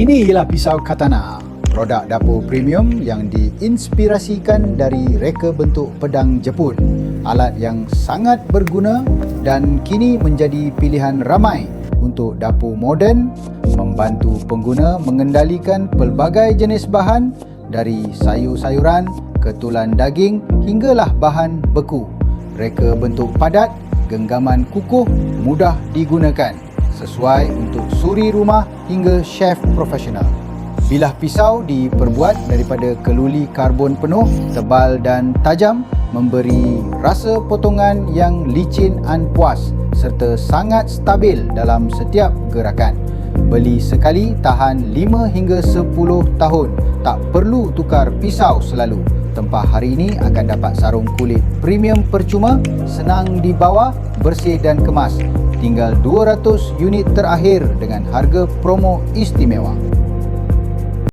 Ini ialah pisau katana, produk dapur premium yang diinspirasikan dari reka bentuk pedang Jepun. Alat yang sangat berguna dan kini menjadi pilihan ramai untuk dapur moden membantu pengguna mengendalikan pelbagai jenis bahan dari sayur-sayuran ke tulan daging hinggalah bahan beku. Reka bentuk padat, genggaman kukuh, mudah digunakan sesuai untuk suri rumah hingga chef profesional. Bilah pisau diperbuat daripada keluli karbon penuh, tebal dan tajam, memberi rasa potongan yang licin dan puas serta sangat stabil dalam setiap gerakan. Beli sekali tahan 5 hingga 10 tahun. Tak perlu tukar pisau selalu. Tempah hari ini akan dapat sarung kulit premium percuma, senang dibawa, bersih dan kemas. Tinggal 200 unit terakhir dengan harga promo istimewa.